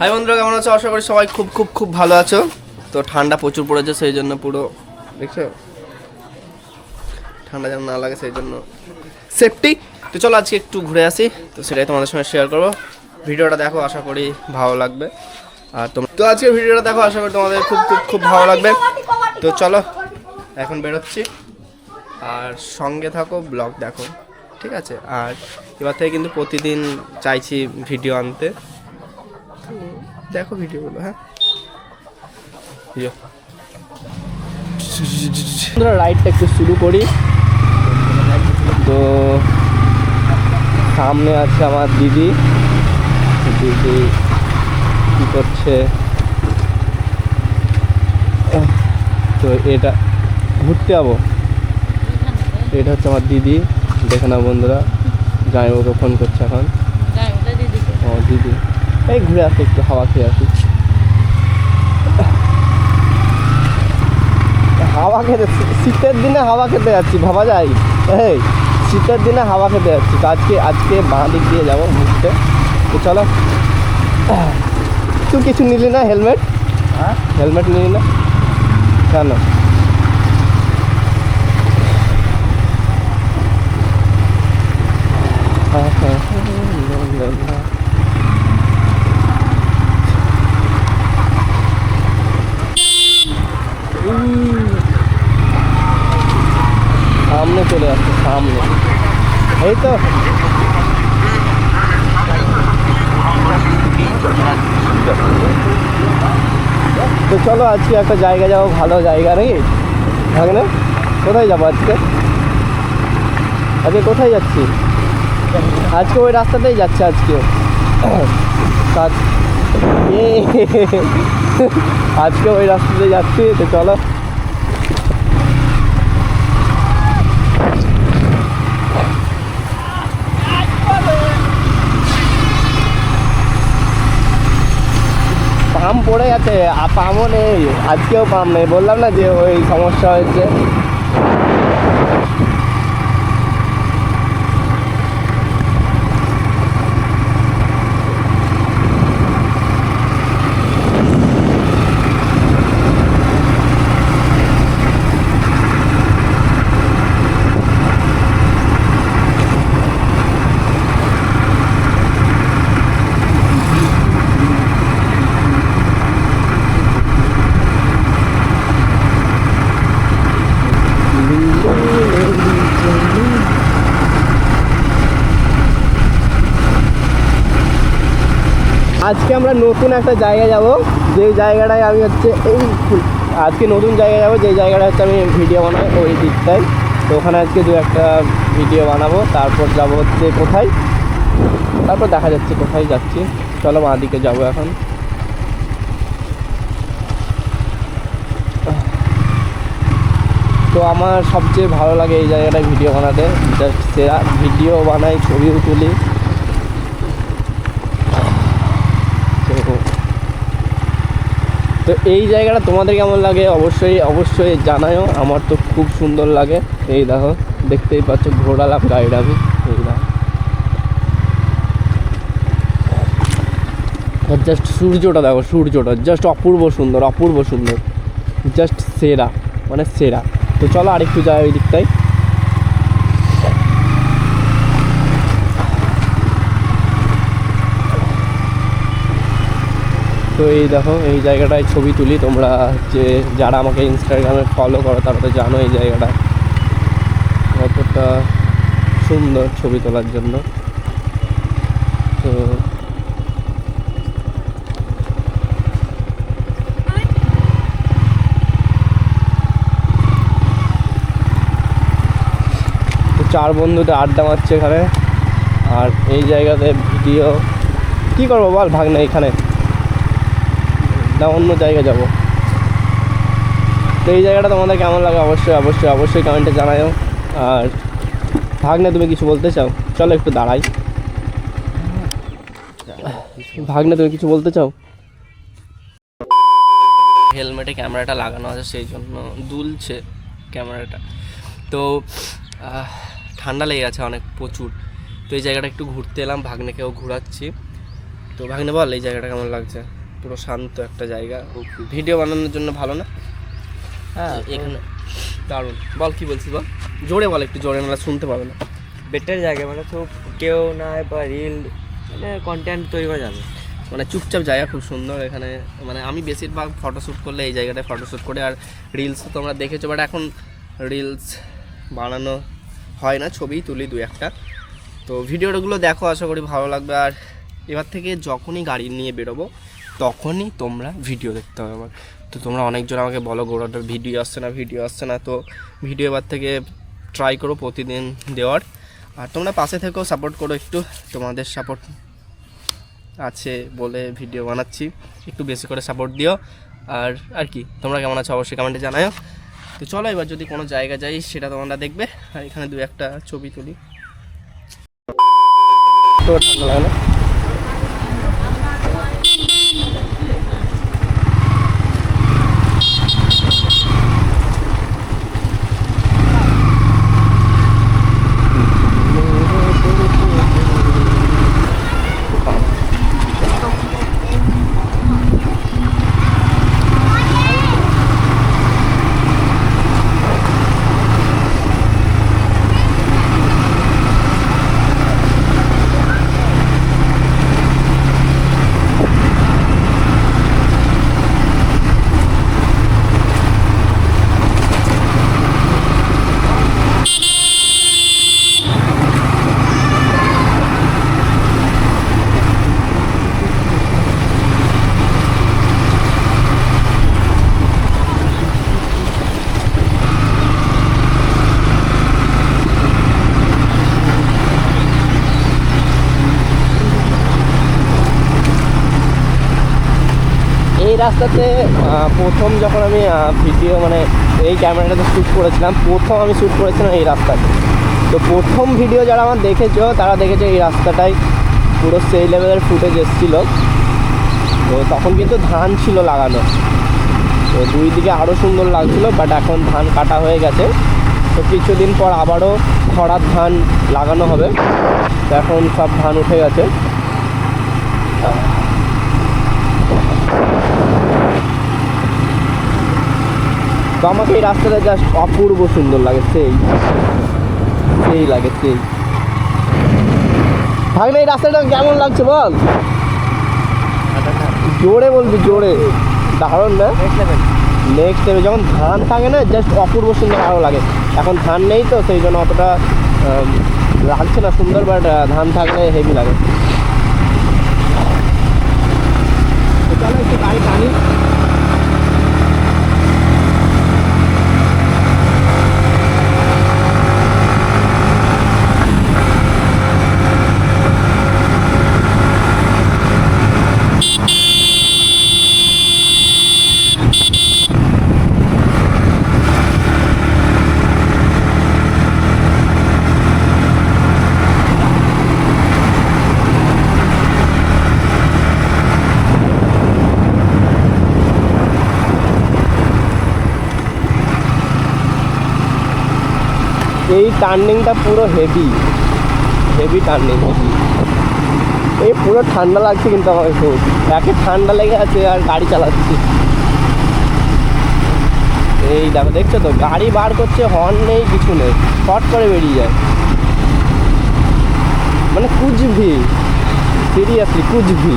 High বন্ধুরা, কেমন আছো? আশা করি সবাই খুব খুব খুব ভালো আছো। তো ঠান্ডা প্রচুর পড়েছে, সেই জন্য পুরো দেখছ? ঠান্ডা যেন না লাগে, সেই জন্য সেফটি তো চলো আজকে একটু ঘুরে আসি। তো সেটাই তোমাদের সঙ্গে শেয়ার করব। ভিডিওটা দেখো, আশা করি ভালো লাগবে। আর তোমরা তো আজকে ভিডিওটা দেখো, আশা করি তোমাদের খুব খুব খুব ভালো লাগবে। তো চলো, এখন বেরোচ্ছি। আর সঙ্গে থাকো, ব্লগ দেখো, ঠিক আছে? আর এবার থেকে কিন্তু প্রতিদিন চাইছি ভিডিও আনতে। দেখো ভিডিওগুলো হ্যাঁ। ভিডিও রাইডটা একটু শুরু করি। তো সামনে আছে আমার দিদি। দিদি কি করছে? তো এটা ঘুরতে যাব। এটা হচ্ছে আমার দিদি। দেখে না বন্ধুরা। জামাইবাবুকে ফোন করছে এখন। ও দিদি। এই ঘুরে আসি একটু হাওয়া খেয়ে আসি। হাওয়া খেতে শীতের দিনে হাওয়া খেতে যাচ্ছি ভাবা যায়। এই শীতের দিনে হাওয়া খেতে যাচ্ছি। তো আজকে আজকে বাঁ দিক দিয়ে যাব ঘুরতে। তো চলো। তুই কিছু নিলি না হেলমেট? হেলমেট নিলি না? কেন? সামনে চলে আসছে, সামনে। এই তো। তো চলো, আজকে একটা জায়গা যাব, ভালো জায়গা নাকি? ভাগনে কোথায় যাব আজকে? আজকে কোথায় যাচ্ছি? আজকে ওই রাস্তাতেই যাচ্ছে আজকে। আজকে ওই রাস্তাতে যাচ্ছি, তো চলো। পাম পড়ে গেছে আর পামও নেই, আজকেও পাম নেই। বললাম না যে ওই সমস্যা হয়েছে। আজকে আমরা নতুন একটা জায়গায় যাব। যে জায়গাটায় আমি হচ্ছে এই আজকে নতুন জায়গায় যাব, যে জায়গাটা হচ্ছে আমি ভিডিও বানাই ওই দিকটায়। তো ওখানে আজকে দু একটা ভিডিও বানাবো, তারপর যাব হচ্ছে কোথায়? তারপর দেখা যাচ্ছে কোথায় যাচ্ছি। চলো মা দিকে যাব এখন। তো আমার সবচেয়ে ভালো লাগে এই জায়গাটায় ভিডিও বানাতে। জাস্ট সেরা ভিডিও বানাই, ছবিও তুলি তো তো এই জায়গাটা তোমাদের কেমন লাগে অবশ্যই অবশ্যই জানায়ও। আমার তো খুব সুন্দর লাগে। এই দেখো, দেখতেই পাচ্ছ ঘোরালাম গাড়িটা আমি। এই দেখো। জাস্ট সূর্যটা দেখো, সূর্যটা জাস্ট অপূর্ব সুন্দর অপূর্ব সুন্দর। জাস্ট সেরা মানে সেরা। তো চলো আরেকটু যাই ওই দিকটায়। তো এই দেখো, এই জায়গাটায় ছবি তুলি। তোমরা যে যারা আমাকে ইনস্টাগ্রামে ফলো করো, তারা তো জানো এই জায়গাটা। কতটা সুন্দর ছবি তোলার জন্য। তো চার বন্ধুতে আড্ডা মারছে এখানে। আর এই জায়গাতে ভিডিও কি করব বল, ভাগ না এখানে। না, অন্য জায়গায় যাব। তো এই জায়গাটা তোমাদের কেমন লাগে অবশ্যই অবশ্যই অবশ্যই কমেন্টে জানাও আর ভাগ্নে তুমি কিছু বলতে চাও? চলো একটু দাঁড়াই। ভাগ্নে তুমি কিছু বলতে চাও? হেলমেটে ক্যামেরাটা লাগানো আছে, সেই জন্য দুলছে ক্যামেরাটা। তো ঠান্ডা লেগে গেছে অনেক প্রচুর। তো এই জায়গাটা একটু ঘুরতে এলাম, ভাগ্নেকেও ঘোরাচ্ছি। তো ভাগ্নে বল, এই জায়গাটা কেমন লাগছে? পুরো শান্ত একটা জায়গা। ভিডিও বানানোর জন্য ভালো না? হ্যাঁ এখানে দারুণ। বল কি বলছিস বল? জোরে বল একটু জোরে নাহলে শুনতে পাবে না। বেটার জায়গা মানে খুব কেউ না বা রিল মানে কন্টেন্ট তৈরি করা যাবে। মানে চুপচাপ জায়গা খুব সুন্দর এখানে। মানে আমি বেশিরভাগ ফটোশ্যুট করলে এই জায়গাটায় ফটোশ্যুট করে আর রিলস তো তোমরা দেখেছ বাট এখন রিলস বানানো হয় না ছবিই তুলি দু একটা। তো ভিডিওগুলো দেখো আশা করি ভালো লাগবে। আর এবার থেকে যখনই গাড়ি নিয়ে বেরোবো তখনই তোমরা ভিডিও দেখতে হবে আমার তো তোমরা অনেকজন আমাকে বলো গোড়াটার ভিডিও আসছে না ভিডিও আসছে না, তো ভিডিও এবার থেকে ট্রাই করো প্রতিদিন দেওয়ার। আর তোমরা পাশে থেকেও সাপোর্ট করো একটু, তোমাদের সাপোর্ট আছে বলে ভিডিও বানাচ্ছি। একটু বেশি করে সাপোর্ট দিও। আর আর কি, তোমরা কেমন আছো অবশ্যই কমেন্টে জানাও তো চলো এবার যদি কোনো জায়গা যাই, সেটা তোমরা দেখবে। আর এখানে দু একটা ছবি তুলি। তো ঠান্ডা লাগে না এই রাস্তাতে প্রথম যখন আমি ভিডিও মানে এই ক্যামেরাটাতে শ্যুট করেছিলাম, প্রথম আমি শ্যুট করেছিলাম এই রাস্তাতে। তো প্রথম ভিডিও যারা আমার দেখেছ, তারা দেখেছে এই রাস্তাটাই পুরো সেই লেভেলের ফুটেজ এসেছিল। তো তখন কিন্তু ধান ছিল লাগানো। তো দুই দিকে আরও সুন্দর লাগছিল বাট এখন ধান কাটা হয়ে গেছে। তো কিছুদিন পর আবারও খরার ধান লাগানো হবে। তো এখন সব ধান উঠে গেছে। তো আমাকে এই রাস্তাটা জাস্ট অপূর্ব সুন্দর লাগে সেই সেই লাগে সেই। থাকলে এই রাস্তাটা কেমন লাগছে বল? জোরে বলবি জোরে। দারুণ না? নেক্সট টাইমে যখন ধান থাকে না জাস্ট অপূর্ব সুন্দর ভালো লাগে। এখন ধান নেই তো সেই জন্য অতটা লাগছে না সুন্দর বাট ধান থাকলে হেভি লাগে। চলো একটু গাড়ি টানি। এই টার্নিংটা পুরো হেভি হেভি টার্নিং এই পুরো ঠান্ডা লাগছে কিন্তু আমাকে খুব। একে ঠান্ডা লেগে আছে আর গাড়ি চালাচ্ছি। এই দেখো, দেখছ তো? গাড়ি বার করছে হর্ন নেই, কিছু নেই। শর্ট করে বেরিয়ে যায়। মানে কুচভি সিরিয়াসলি কুচভি